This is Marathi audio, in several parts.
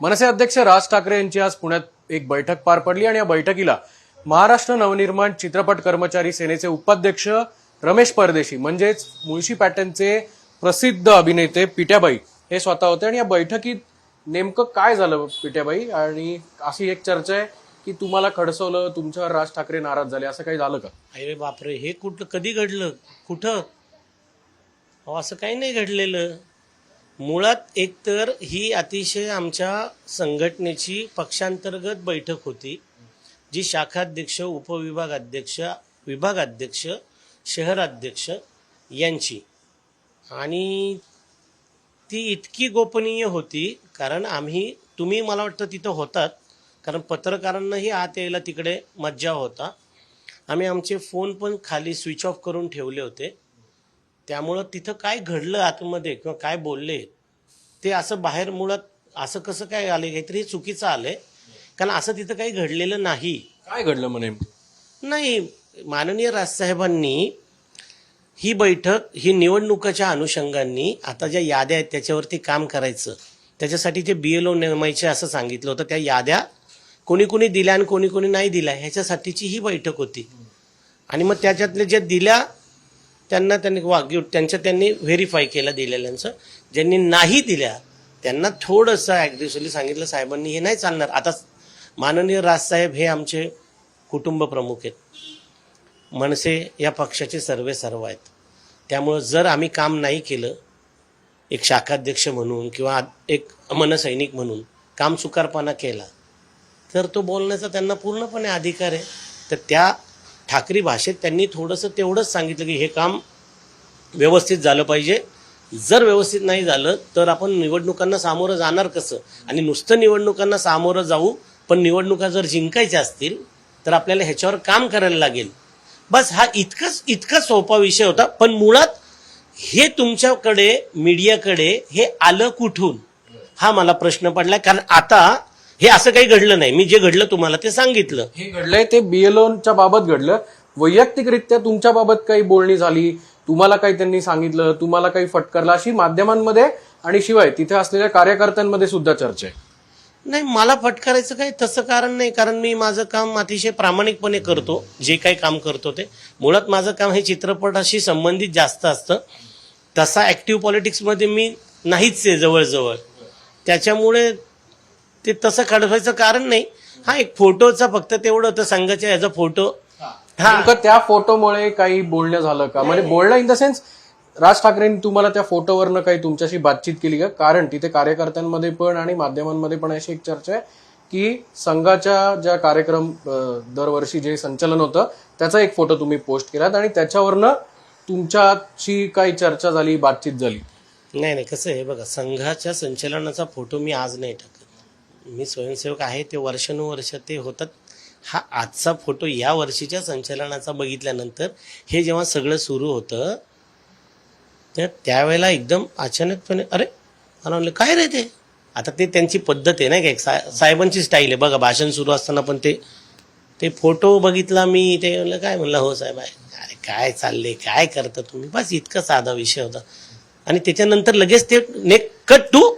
मनसे अध्यक्ष राज ठाकरे यांची आज पुण्यात एक बैठक पार पडली आणि या बैठकीला महाराष्ट्र नवनिर्माण चित्रपट कर्मचारी सेनेचे उपाध्यक्ष रमेश परदेशी म्हणजेच मुळशी पॅटर्नचे प्रसिद्ध अभिनेते पिट्याबाई हे स्वतः होते. आणि या बैठकीत नेमकं काय झालं पिट्याबाई? आणि अशी एक चर्चा आहे की तुम्हाला खडसवलं तुमच्यावर राज ठाकरे नाराज झाले असं काही झालं का? अरे बापरे हे कुठं कधी घडलं? कुठं? अहो असं काही नाही घडलेलं. मुळात एकतर ही अतिशय आमच्या संघटनेची पक्षांतर्गत बैठक होती जी शाखाध्यक्ष उपविभागाध्यक्ष विभागाध्यक्ष शहराध्यक्ष यांची. आणि ती इतकी गोपनीय होती कारण आम्ही तुम्ही मला वाटतं तिथं होतात कारण पत्रकारांनाही आत यायला तिकडे मज्जा होता. आम्ही आमचे फोन पण खाली स्विच ऑफ करून ठेवले होते. त्यामुळं तिथं काय घडलं आतमध्ये किंवा काय बोलले ते असं बाहेर मुळात असं कसं काय आले? काहीतरी चुकीचं आलंय. कारण असं तिथं काही घडलेलं नाही. काय घडलं नेमकं? नाही माननीय राजसाहेबांनी ही बैठक ही निवडणुकाच्या अनुषंगाने आता ज्या याद्या आहेत त्याच्यावरती काम करायचं. त्याच्यासाठी ते बी एल ओ नेमायचे असं सांगितलं होतं त्या याद्या कोणी कोणी दिल्या आणि कोणी कोणी नाही दिल्या ह्याच्यासाठीची ही बैठक होती. आणि मग त्याच्यातल्या ज्या दिल्या त्यांना त्यांनी वाग्य त्यांच्या त्यांनी व्हेरीफाय केलं दिलेल्यांचं. ज्यांनी नाही दिल्या त्यांना थोडंसं ॲग्रेसिव्हली सांगितलं साहेबांनी हे नाही चालणार. आता माननीय राजसाहेब हे आमचे कुटुंब प्रमुख आहेत. मनसे या पक्षाचे सर्वे सर्व आहेत. त्यामुळं जर आम्ही काम नाही केलं एक शाखाध्यक्ष म्हणून किंवा एक मनसैनिक म्हणून काम सुकारपणा केला तर तो बोलण्याचा त्यांना पूर्णपणे अधिकार आहे. तर त्या ठाकरी भाषेत त्यांनी थोडंसं तेवढंच सांगितलं की हे काम व्यवस्थित झालं पाहिजे. जर व्यवस्थित नाही झालं तर आपण निवडणुकांना सामोरं जाणार कसं? आणि नुसतं निवडणुकांना सामोरं जाऊ पण निवडणुका जर जिंकायच्या असतील तर आपल्याला ह्याच्यावर काम करायला लागेल. बस हा इतकाच इतका सोपा विषय होता. पण मुळात हे तुमच्याकडे मीडियाकडे हे आलं कुठून? हा मला प्रश्न पडलाय. कारण आता हे असं काही घडलं नाही. मी जे घडलं तुम्हाला ते सांगितलं. हे घडलंय ते बीएलओच्या बाबत घडलं. वैयक्तिकरित्या तुमच्या बाबत काही बोलणी झाली तुम्हाला काही त्यांनी सांगितलं तुम्हाला काही फटकारलं अशी माध्यमांमध्ये आणि शिवाय तिथे असलेल्या कार्यकर्त्यांमध्ये सुद्धा चर्चा आहे. नाही मला फटकारायचं काही तसं कारण नाही. कारण मी माझं काम अतिशय प्रामाणिकपणे करतो. जे काही काम करतो ते. मुळात माझं काम हे चित्रपटाशी संबंधित जास्त असतं. तसा ॲक्टिव्ह पॉलिटिक्समध्ये मी नाहीच आहे जवळजवळ. त्याच्यामुळे ते तसं काढवायचं कारण नाही. हा एक फोटोचा फक्त तेवढं होतं संघाच्या याचा फोटो. हा. नेमकं त्या फोटोमुळे काही बोलणं झालं का? म्हणजे बोलणं इन द सेन्स राज ठाकरेंनी तुम्हाला त्या फोटोवरनं काही तुमच्याशी बातचीत केली का? कारण तिथे कार्यकर्त्यांमध्ये पण आणि माध्यमांमध्ये पण अशी एक चर्चा आहे की संघाच्या ज्या कार्यक्रम अं, दरवर्षी जे संचलन होतं त्याचा एक फोटो तुम्ही पोस्ट केलात आणि त्याच्यावरनं तुमच्याशी काही चर्चा झाली बातचीत झाली. नाही नाही कसं आहे बघा संघाच्या संचलनाचा फोटो मी आज नाही टाकत. मी स्वयंसेवक आहे ते वर्षानुवर्ष ते होतात. हा आजचा फोटो या वर्षीच्या संचलनाचा बघितल्यानंतर हे जेव्हा सगळं सुरू होतं तर त्यावेळेला एकदम अचानकपणे अरे मला म्हणलं काय रे ते? आता ते त्यांची पद्धत आहे नाही का? सा साहेबांची स्टाईल आहे. बघा भाषण सुरू असताना पण ते ते फोटो बघितला मी ते म्हणलं काय? म्हणलं हो साहेब आहे. अरे काय चालले काय करता तुम्ही? बस इतका साधा विषय होता. आणि त्याच्यानंतर लगेच ते नेक कट टू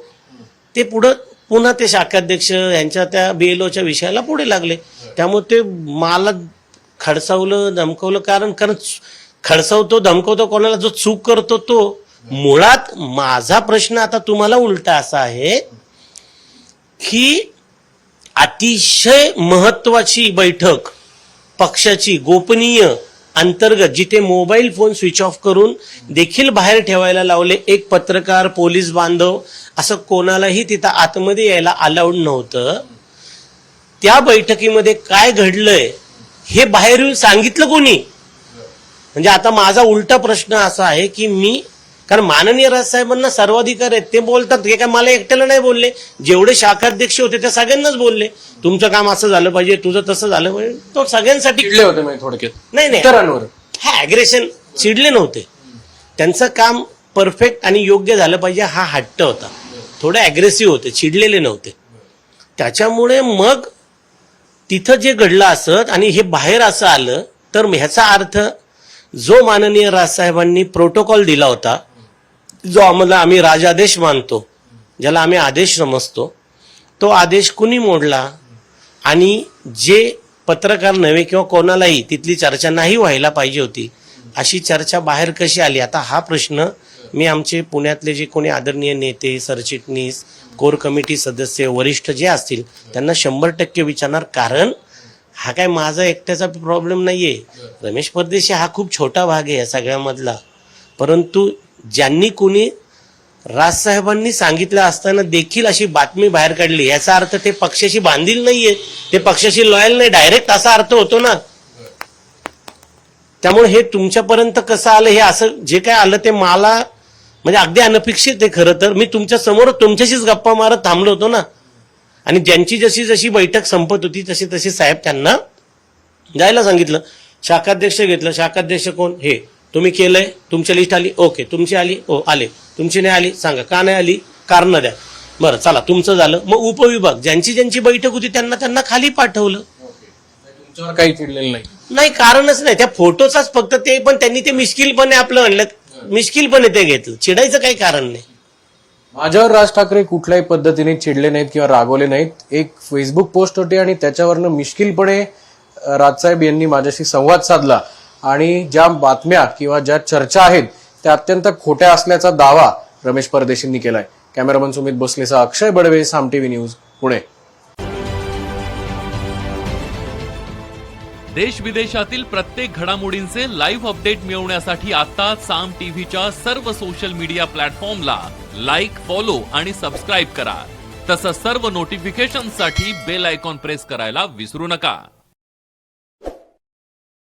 ते पुढं पुन्हा ते शाखाध्यक्ष यांच्या त्या बीएलओच्या विषयाला पुढे लागले. त्यामुळे ते मला खडसावलं धमकवलं कारण कारण खडसावतो धमकवतो कोणाला जो चूक करतो तो. मुळात माझा प्रश्न आता तुम्हाला उलटा असा आहे की अतिशय महत्वाची बैठक पक्षाची गोपनीय अंतर्गत जिथे मोबाईल फोन स्विच ऑफ करून देखील बाहेर ठेवायला लावले एक पत्रकार पोलीस बांधव असं कोणालाही तिथं आतमध्ये यायला अलाउड नव्हतं. त्या बैठकीमध्ये काय घडलंय हे बाहेर येऊन सांगितलं कोणी? म्हणजे आता माझा उलटा प्रश्न असा आहे की मी कारण माननीय राजसाहेबांना सर्वाधिकार आहेत. ते बोलतात हे काय मला एकट्याला नाही बोलले? जेवढे शाखाध्यक्ष होते त्या सगळ्यांनाच बोलले. तुमचं काम असं झालं पाहिजे तुझं तसं झालं पाहिजे. तो सगळ्यांसाठी चिडले होते म्हणजे थोडक्यात. नाही नाही. इतरांवर. हा ॲग्रेशन चिडले नव्हते. त्यांचं काम परफेक्ट आणि योग्य झालं पाहिजे हा हट्ट होता. थोडे ॲग्रेसिव्ह होते चिडलेले नव्हते. त्याच्यामुळे मग तिथं जे घडलं असत आणि हे बाहेर असं आलं तर ह्याचा अर्थ जो माननीय राजसाहेबांनी प्रोटोकॉल दिला होता जो आम्हाला आम्ही राजादेश मानतो ज्याला आम्ही आदेश समजतो तो आदेश कुणी मोडला? आणि जे पत्रकार नव्हे किंवा कोणालाही तिथली चर्चा नाही व्हायला पाहिजे होती अशी चर्चा बाहेर कशी आली? आता हा प्रश्न मी आमचे पुण्यातले जे कोणी आदरणीय नेते सरचिटणीस कोर कमिटी सदस्य वरिष्ठ जे असतील त्यांना शंभर टक्के विचारणार कारण हा काय माझा एकट्याचा प्रॉब्लेम नाही आहे रमेश परदेशी हा खूप छोटा भाग आहे या सगळ्यामधला. परंतु ज्यांनी कोणी राजसाहेबांनी सांगितलं असताना देखील अशी बातमी बाहेर काढली. याचा अर्थ ते पक्षाशी बांधील नाहीये. ते पक्षाशी लॉयल नाही. डायरेक्ट असा अर्थ होतो ना. त्यामुळे हे तुमच्यापर्यंत कसं आलं हे असं जे काय आलं ते मला म्हणजे अगदी अनपेक्षित आहे खरं तर. मी तुमच्यासमोर तुमच्याशीच गप्पा मारत थांबलो होतो ना. आणि ज्यांची जशी जशी बैठक संपत होती तसे तसे साहेब त्यांना जायला सांगितलं. शाखाध्यक्ष घेतलं. शाखाध्यक्ष कोण? हे. तुम्ही केलंय तुमच्या लिस्ट आली ओके तुमची आली ओ आले. तुमची नाही आली सांगा. का नाही आली? कारण द्या. बरं चला तुमचं झालं. मग उपविभाग ज्यांची ज्यांची बैठक होती त्यांना त्यांना खाली पाठवलं. तुमच्यावर काही चिडलेलं नाही. नाही कारणच नाही. त्या फोटोचाच फक्त ते पण त्यांनी ते मिश्किलपणे आपलं म्हणलं मिश्किलपणे ते घेतलं. चिडायचं काही कारण नाही. माझ्यावर राज ठाकरे कुठल्याही पद्धतीने चिडले नाहीत किंवा रागवले नाहीत. एक फेसबुक पोस्ट होती आणि त्याच्यावरनं मिश्किलपणे राजसाहेब यांनी माझ्याशी संवाद साधला. आणि ज्या बातम्या किंवा ज्या चर्चा आहेत त्या अत्यंत खोट्या असल्याचा दावा रमेश परदेशींनी केलाय. कॅमेरामन सुमित भोसलेचा अक्षय बडवे साम टीव्ही न्यूज पुणे. देश विदेशातील प्रत्येक घडामोडींचे लाईव्ह अपडेट मिळवण्यासाठी आता साम टीव्हीच्या सर्व सोशल मीडिया प्लॅटफॉर्मला लाईक फॉलो आणि सबस्क्राईब करा. तसंच सर्व नोटिफिकेशनसाठी बेल आयकॉन प्रेस करायला विसरू नका.